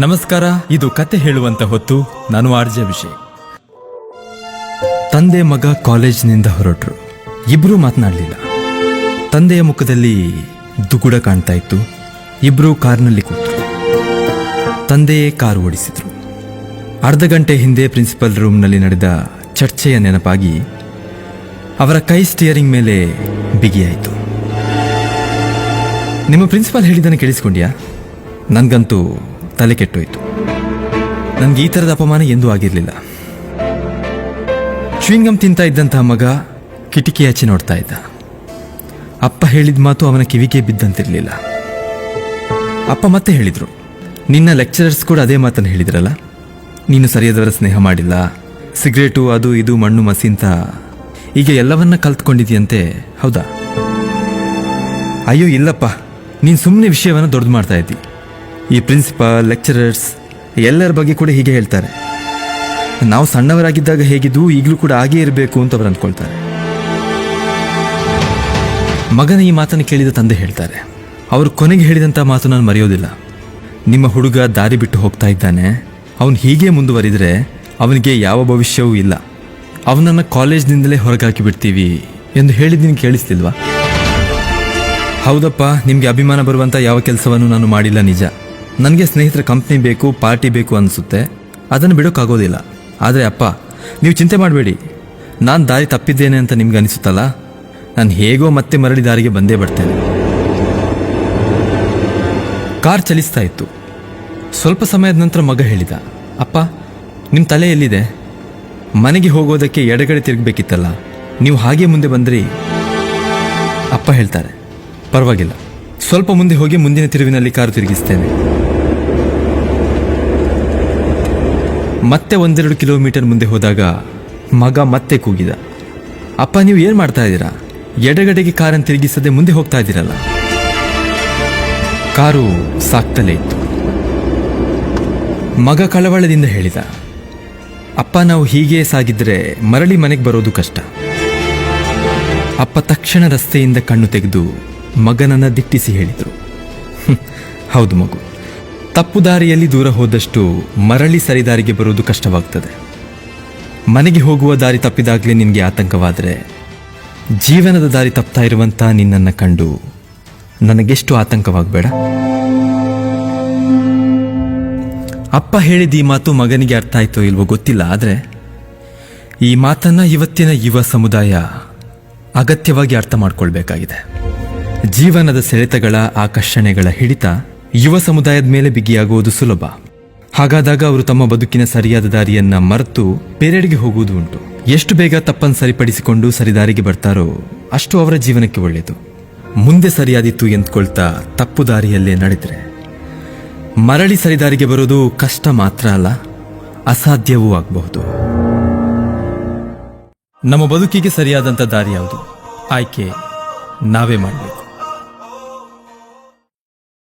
ನಮಸ್ಕಾರ, ಇದು ಕತೆ ಹೇಳುವಂತ ಹೊತ್ತು ನಾನು ಆರ್ಜ ಅಭಿಷೇಕ್. ತಂದೆ ಮಗ ಕಾಲೇಜ್ನಿಂದ ಹೊರಟರು. ಇಬ್ರು ಮಾತನಾಡಲಿಲ್ಲ. ತಂದೆಯ ಮುಖದಲ್ಲಿ ದುಗುಡ ಕಾಣ್ತಾ ಇತ್ತು. ಇಬ್ರು ಕಾರ್ನಲ್ಲಿ ಕೂತರು. ತಂದೆಯೇ ಕಾರು ಓಡಿಸಿದ್ರು. ಅರ್ಧ ಗಂಟೆ ಹಿಂದೆ ಪ್ರಿನ್ಸಿಪಲ್ ರೂಮ್ನಲ್ಲಿ ನಡೆದ ಚರ್ಚೆಯ ನೆನಪಾಗಿ ಅವರ ಕೈ ಸ್ಟಿಯರಿಂಗ್ ಮೇಲೆ ಬಿಗಿಯಾಯಿತು. ನಿಮ್ಮ ಪ್ರಿನ್ಸಿಪಾಲ್ ಹೇಳಿದ್ದನ್ನು ಕೇಳಿಸ್ಕೊಂಡ್ಯಾ? ನನಗಂತೂ ತಲೆ ಕೆಟ್ಟೋಯ್ತು. ನನಗೆ ಈ ಥರದ ಅಪಮಾನ ಎಂದೂ ಆಗಿರಲಿಲ್ಲ. ಚ್ವಿಂಗಮ್ ತಿಂತ ಇದ್ದಂತಹ ಮಗ ಕಿಟಕಿ ಆಚೆ ನೋಡ್ತಾ ಇದ್ದ. ಅಪ್ಪ ಹೇಳಿದ ಮಾತು ಅವನ ಕಿವಿಗೆ ಬಿದ್ದಂತಿರಲಿಲ್ಲ. ಅಪ್ಪ ಮತ್ತೆ ಹೇಳಿದರು, ನಿನ್ನ ಲೆಕ್ಚರರ್ಸ್ ಕೂಡ ಅದೇ ಮಾತನ್ನು ಹೇಳಿದ್ರಲ್ಲ? ನೀನು ಸರಿಯಾದವರ ಸ್ನೇಹ ಮಾಡಿಲ್ಲ, ಸಿಗರೇಟು, ಅದು, ಇದು, ಮಣ್ಣು ಮಸಿಂತ ಈಗ ಎಲ್ಲವನ್ನ ಕಲ್ತ್ಕೊಂಡಿದೆಯಂತೆ, ಹೌದಾ? ಅಯ್ಯೋ, ಇಲ್ಲಪ್ಪ, ನೀನು ಸುಮ್ಮನೆ ವಿಷಯವನ್ನು ದೊಡ್ಡದು ಮಾಡ್ತಾ ಇದ್ದಿ. ಈ ಪ್ರಿನ್ಸಿಪಾಲ್ ಲೆಕ್ಚರರ್ಸ್ ಎಲ್ಲರ ಬಗ್ಗೆ ಕೂಡ ಹೀಗೆ ಹೇಳ್ತಾರೆ. ನಾವು ಸಣ್ಣವರಾಗಿದ್ದಾಗ ಹೇಗಿದ್ದು ಈಗಲೂ ಕೂಡ ಹಾಗೇ ಇರಬೇಕು ಅಂತ ಅವರು ಅಂದ್ಕೊಳ್ತಾರೆ. ಮಗನ ಈ ಮಾತನ್ನು ಕೇಳಿದ ತಂದೆ ಹೇಳ್ತಾರೆ, ಅವರು ಕೊನೆಗೆ ಹೇಳಿದಂಥ ಮಾತು ನಾನು ಮರೆಯೋದಿಲ್ಲ. ನಿಮ್ಮ ಹುಡುಗ ದಾರಿ ಬಿಟ್ಟು ಹೋಗ್ತಾ ಇದ್ದಾನೆ. ಅವನು ಹೀಗೆ ಮುಂದುವರಿದರೆ ಅವನಿಗೆ ಯಾವ ಭವಿಷ್ಯವೂ ಇಲ್ಲ. ಅವನನ್ನು ಕಾಲೇಜ್ನಿಂದಲೇ ಹೊರಗಾಕಿ ಬಿಡ್ತೀವಿ ಎಂದು ಹೇಳಿದ ನಿನ್ಗೆ ಕೇಳಿಸ್ತಿಲ್ವಾ? ಹೌದಪ್ಪ, ನಿಮಗೆ ಅಭಿಮಾನ ಬರುವಂಥ ಯಾವ ಕೆಲಸವನ್ನು ನಾನು ಮಾಡಿಲ್ಲ ನಿಜ. ನನಗೆ ಸ್ನೇಹಿತರ ಕಂಪ್ನಿ ಬೇಕು ಪಾರ್ಟಿ ಬೇಕು ಅನಿಸುತ್ತೆ. ಅದನ್ನು ಬಿಡೋಕ್ಕಾಗೋದಿಲ್ಲ. ಆದರೆ ಅಪ್ಪ, ನೀವು ಚಿಂತೆ ಮಾಡಬೇಡಿ. ನಾನು ದಾರಿ ತಪ್ಪಿದ್ದೇನೆ ಅಂತ ನಿಮ್ಗೆ ಅನಿಸುತ್ತಲ್ಲ? ನಾನು ಹೇಗೋ ಮತ್ತೆ ಮರಳಿ ದಾರಿಗೆ ಬಂದೇ ಬರ್ತೇನೆ. ಕಾರ್ ಚಲಿಸ್ತಾ ಇತ್ತು. ಸ್ವಲ್ಪ ಸಮಯದ ನಂತರ ಮಗ ಹೇಳಿದ, ಅಪ್ಪ ನಿಮ್ಮ ತಲೆ ಎಲ್ಲಿದೆ? ಮನೆಗೆ ಹೋಗೋದಕ್ಕೆ ಎಡಗಡೆ ತಿರುಗಬೇಕಿತ್ತಲ್ಲ, ನೀವು ಹಾಗೆ ಮುಂದೆ ಬಂದ್ರಿ. ಅಪ್ಪ ಹೇಳ್ತಾರೆ, ಪರವಾಗಿಲ್ಲ. ಸ್ವಲ್ಪ ಮುಂದೆ ಹೋಗಿ ಮುಂದಿನ ತಿರುವಿನಲ್ಲಿ ಕಾರು ತಿರುಗಿಸ್ತೇನೆ. ಮತ್ತೆ ಒಂದೆರಡು ಕಿಲೋಮೀಟರ್ ಮುಂದೆ ಹೋದಾಗ ಮಗ ಮತ್ತೆ ಕೂಗಿದ. ಅಪ್ಪ ನೀವು ಏನು ಮಾಡ್ತಾ ಇದ್ದೀರಾ? ಎಡಗಡೆಗೆ ಕಾರನ್ನು ತಿರುಗಿಸದೆ ಮುಂದೆ ಹೋಗ್ತಾ ಇದ್ದೀರಲ್ಲ. ಕಾರು ಸಾಕ್ತಲೇ ಇತ್ತು. ಮಗ ಕಳವಳದಿಂದ ಹೇಳಿದ ಅಪ್ಪ ನಾವು ಹೀಗೆ ಸಾಗಿದ್ರೆ ಮರಳಿ ಮನೆಗೆ ಬರೋದು ಕಷ್ಟ. ಅಪ್ಪ ತಕ್ಷಣ ರಸ್ತೆಯಿಂದ ಕಣ್ಣು ತೆಗೆದು ಮಗನನ್ನ ದಿಟ್ಟಿಸಿ ಹೇಳಿದರು. "ಹ್ಮ್, ಹೌದು ಮಗು. ತಪ್ಪು ದಾರಿಯಲ್ಲಿ ದೂರ ಹೋದಷ್ಟು ಮರಳಿ ಸರಿದಾರಿಗೆ ಬರುವುದು ಕಷ್ಟವಾಗ್ತದೆ. ಮನೆಗೆ ಹೋಗುವ ದಾರಿ ತಪ್ಪಿದಾಗಲೇ ನಿನಗೆ ಆತಂಕವಾದರೆ ಜೀವನದ ದಾರಿ ತಪ್ತಾ ಇರುವಂತ ನಿನ್ನನ್ನು ಕಂಡು ನನಗೆಷ್ಟು ಆತಂಕವಾಗಬೇಡ? ಅಪ್ಪ ಹೇಳಿದ ಈ ಮಾತು ಮಗನಿಗೆ ಅರ್ಥ ಆಯ್ತೋ ಇಲ್ವೋ ಗೊತ್ತಿಲ್ಲ, ಆದರೆ ಈ ಮಾತನ್ನ ಇವತ್ತಿನ ಯುವ ಸಮುದಾಯ ಅಗತ್ಯವಾಗಿ ಅರ್ಥ ಮಾಡ್ಕೊಳ್ಬೇಕಾಗಿದೆ. ಜೀವನದ ಸೆಳೆತಗಳ ಆಕರ್ಷಣೆಗಳ ಹಿಡಿತ ಯುವ ಸಮುದಾಯದ ಮೇಲೆ ಬಿಗಿಯಾಗುವುದು ಸುಲಭ. ಹಾಗಾದಾಗ ಅವರು ತಮ್ಮ ಬದುಕಿನ ಸರಿಯಾದ ದಾರಿಯನ್ನ ಮರೆತು ಬೇರೆಡೆಗೆ ಹೋಗುವುದು ಉಂಟು. ಎಷ್ಟು ಬೇಗ ತಪ್ಪನ್ನು ಸರಿಪಡಿಸಿಕೊಂಡು ಸರಿದಾರಿಗೆ ಬರ್ತಾರೋ ಅಷ್ಟು ಅವರ ಜೀವನಕ್ಕೆ ಒಳ್ಳೆಯದು. ಮುಂದೆ ಸರಿಯಾದಿತ್ತು ಎಂದ್ಕೊಳ್ತಾ ತಪ್ಪು ದಾರಿಯಲ್ಲೇ ನಡೆದರೆ. ಮರಳಿ ಸರಿದಾರಿಗೆ ಬರೋದು ಕಷ್ಟ ಮಾತ್ರ ಅಲ್ಲ, ಅಸಾಧ್ಯವೂ ಆಗಬಹುದು. ನಮ್ಮ ಬದುಕಿಗೆ ಸರಿಯಾದಂಥ ದಾರಿ ಯಾವುದು? ಆಯ್ಕೆ ನಾವೇ ಮಾಡಬೇಕು.